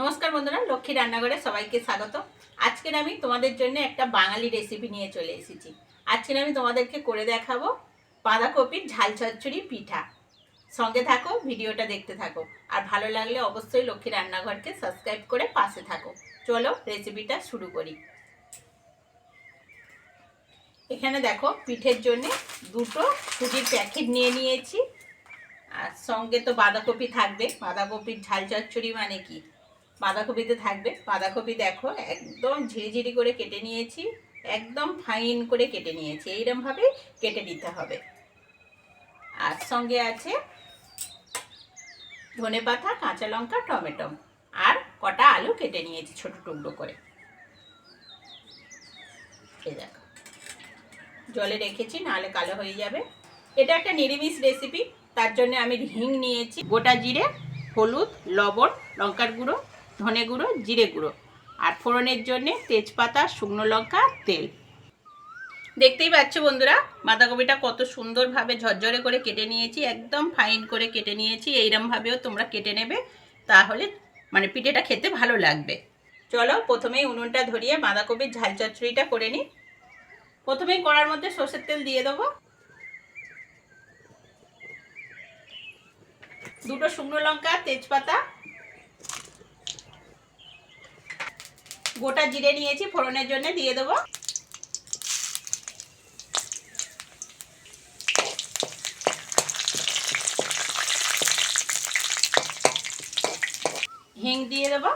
নমস্কার বন্ধুরা, লক্ষ্মী রান্নাঘরে সবাইকে স্বাগত। আজকের আমি তোমাদের জন্য একটা বাঙালি রেসিপি নিয়ে চলে এসেছি। আজকের আমি তোমাদেরকে করে দেখাবো বাঁধাকপির ঝাল চচ্চড়ি পিঠা। সঙ্গে থাকো, ভিডিওটা দেখতে থাকো। আর ভালো লাগলে অবশ্যই লক্ষ্মী রান্নাঘরকে সাবস্ক্রাইব করে পাশে থাকো। চলো রেসিপিটা শুরু করি। এখানে দেখো, পিঠের জন্য দুটো সুজির প্যাকেট নিয়ে নিয়েছি। আর সঙ্গে তো বাঁধাকপি থাকবে। বাঁধাকপির ঝাল চচ্চড়ি মানে কি? বাঁধাকপিতে থাকবে। বাঁধাকপি দেখো, একদম ঝিরিঝিরি করে কেটে নিয়েছি। একদম ফাইন করে কেটে নিয়েছি। এইরকমভাবে কেটে নিতে হবে। আর সঙ্গে আছে ধনে পাতা, কাঁচা লঙ্কা, টমেটো। আর কটা আলু কেটে নিয়েছি ছোট টুকরো করে। জলে রেখেছি, নাহলে কালো হয়ে যাবে। এটা একটা নিরামিষ রেসিপি তার জন্য আমি হিং নিয়েছি। গোটা জিরে, হলুদ, লবণ, লঙ্কার গুঁড়ো। ধনে গুঁড়ো, জিরে গুঁড়ো আর ফোড়নের জন্যে তেজপাতা, শুকনো লঙ্কা, তেল। দেখতেই পাচ্ছ বন্ধুরা, বাঁধাকপিটা কত সুন্দরভাবে ঝরঝরে করে কেটে নিয়েছি, একদম ফাইন করে কেটে নিয়েছি। এইরমভাবেও তোমরা কেটে নেবে, তাহলে মানে পিঠেটা খেতে ভালো লাগবে। চলো প্রথমেই উনুনটা ধরিয়ে বাঁধাকপির ঝাল চচ্চড়িটা করে নিই। প্রথমেই কড়ার মধ্যে সর্ষের তেল দিয়ে দেবো। দুটো শুকনো লঙ্কা, তেজপাতা গোটা জিরে নিয়েছি, ফোড়নের জন্য দিয়ে দেবো। হিং দিয়ে দেবো।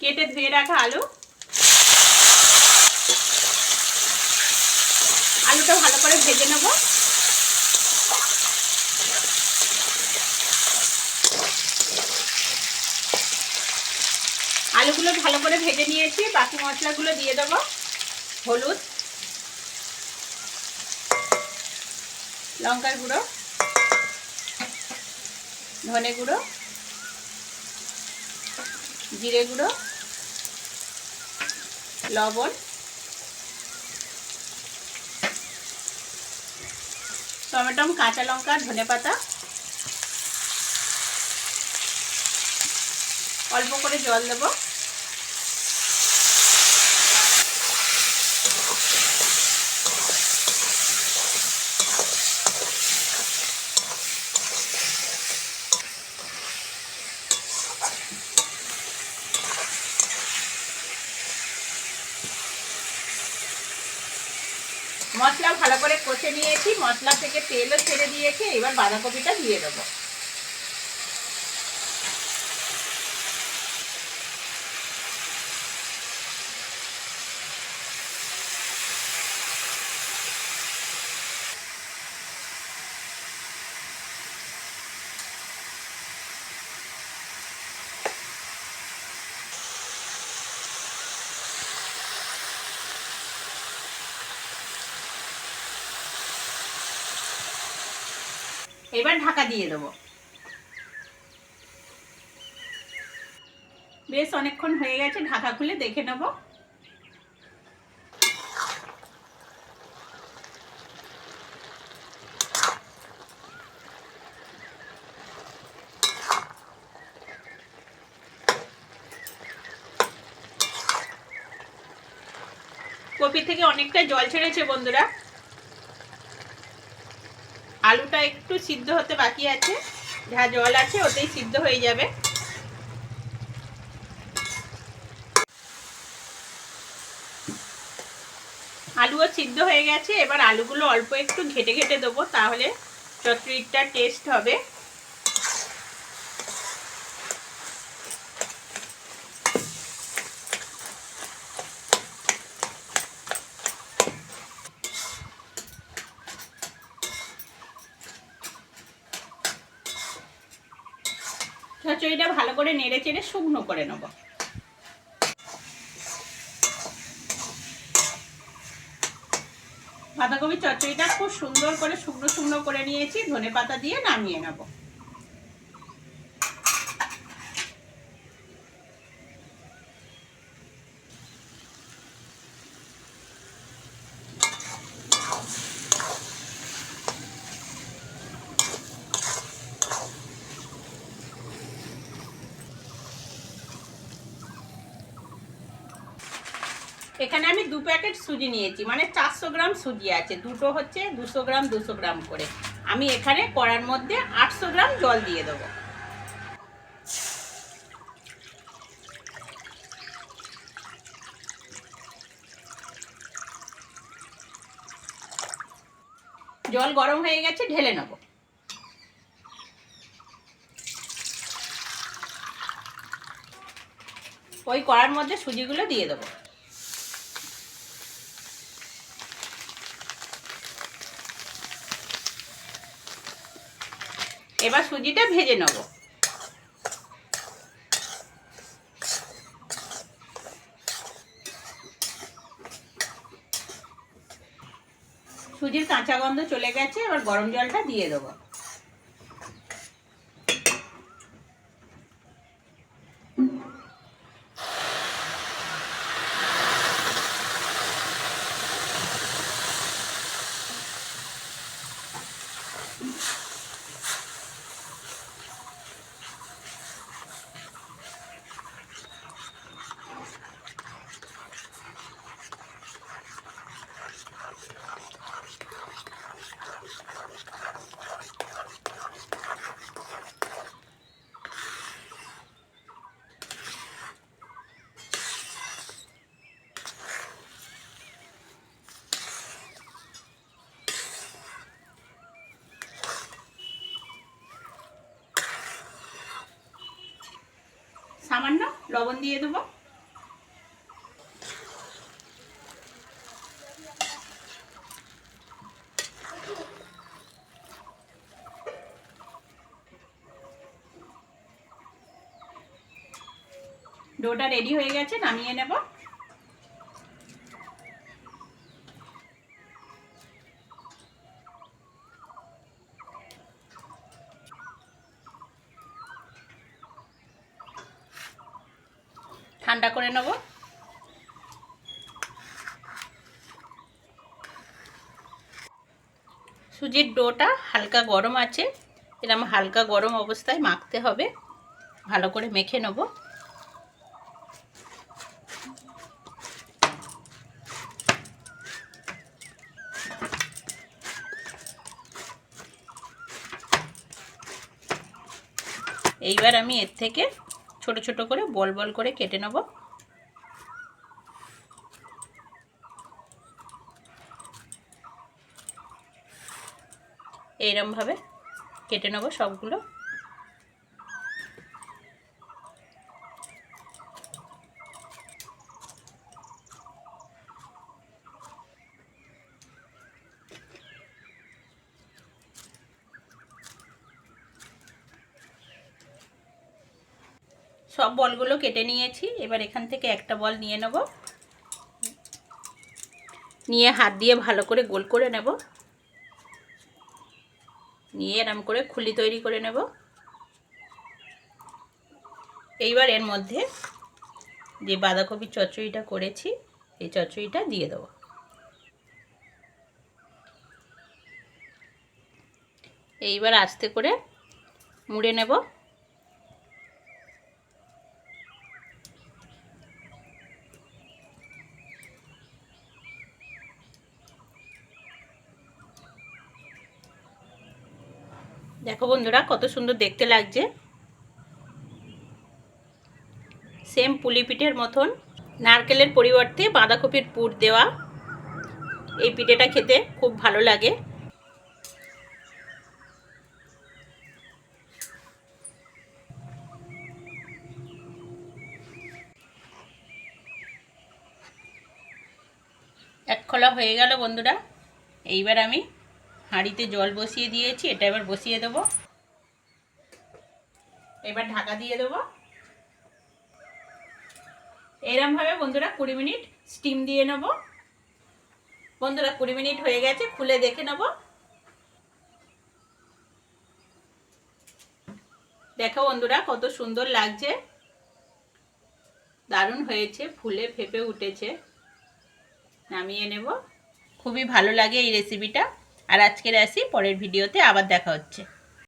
কেটে ধুয়ে রাখা আলু। আলুটা ভালো করে ভেজে নেব। আলুগুলো ভালো করে ভেজে নিয়েছি, বাকি মশলাগুলো দিয়ে দেব। হলুদ, লঙ্কার গুঁড়ো, ধনে গুঁড়ো, জিরে গুঁড়ো, লবণ, টমেটো, কাঁচা লঙ্কা, ধনে পাতা। অল্প করে জল দেব। মশলা ভালো করে কষে নিয়েছি মশলা থেকে তেলও ছেড়ে দিয়েছে এবার বাঁধাকপিটা দিয়ে দেবো। এবার ঢাকা দিয়ে দেবো। বেশ, অনেকক্ষণ হয়ে গেছে, ঢাকা খুলে দেখে নেব। কপি থেকে অনেকটা জল ছেড়েছে বন্ধুরা। আলুটা একটু সিদ্ধ হতে বাকি আছে। যা জল আছে ওতেই সিদ্ধ হয়ে যাবে। আলুও সিদ্ধ হয়ে গেছে। এবার আলুগুলো অল্প একটু ঘেটে ঘেটে দেবো, তাহলে চচ্চড়িটা টেস্ট হবে। চচ্চড়িটা ভালো করে নেড়ে চেড়ে শুকনো করে নেব। বাঁধাকপির চচ্চড়িটা খুব সুন্দর করে শুকনো শুকনো করে নিয়েছি ধনে পাতা দিয়ে নামিয়ে নেব। এখানে আমি দু প্যাকেট সুজি নিয়েছি মানে চারশো গ্রাম সুজি আছে। দুটো হচ্ছে দুশো গ্রাম দুশো গ্রাম করে। আমি এখানে কড়ার মধ্যে আটশো গ্রাম জল দিয়ে দেবো। জল গরম হয়ে গেছে, ঢেলে নেব। ওই কড়ার মধ্যে সুজিগুলো দিয়ে দেবো। এবার সুজিটা ভেজে নেব। সুজির কাঁচা গন্ধ চলে গেছে এবার গরম জলটা দিয়ে দেবো। সামান্য লবণ দিয়ে দেবো। ডোটা রেডি হয়ে গেছে নামিয়ে নেব। ঠান্ডা করে নেব। সুজির ডোটা হালকা গরম আছে। এরকম হালকা গরম অবস্থায় মাখতে হবে। ভালো করে মেখে নেব। এইবার আমি এর থেকে ছোট ছোট করে বল বল করে কেটে নেব। এইরমভাবে কেটে নেব সবগুলো। সব বলগুলো কেটে নিয়েছি। এবার এখান থেকে একটা বল নিয়ে নেব। নিয়ে হাত দিয়ে ভালো করে গোল করে নেব। নিয়ে এরম করে খুলি তৈরি করে নেব। এইবার এর মধ্যে যে বাঁধাকপির চচ্চড়িটা করেছি, এই চচ্চড়িটা দিয়ে দেবো। এইবার আস্তে করে মুড়ে নেব। দেখো বন্ধুরা, কত সুন্দর দেখতে লাগছে। সেম পুলি পিঠের মতন। নারকেলের পরিবর্তে বাঁধাকপির পুর দেওয়া। এই পিঠেটা খেতে খুব ভালো লাগে। এক খোলা হয়ে গেল বন্ধুরা। এইবার আমি হাঁড়িতে জল বসিয়ে দিয়েছি, এটা এবার বসিয়ে দেবো। এবার ঢাকা দিয়ে দেবো। এরমভাবে বন্ধুরা কুড়ি মিনিট স্টিম দিয়ে নেব। বন্ধুরা কুড়ি মিনিট হয়ে গেছে, খুলে দেখে নেব। দেখো বন্ধুরা কত সুন্দর লাগছে। দারুণ হয়েছে, ফুলে ফেপে উঠেছে। নামিয়ে নেব। খুবই ভালো লাগে এই রেসিপিটা আর আজকের আসি পরের ভিডিওতে আবার দেখা হচ্ছে।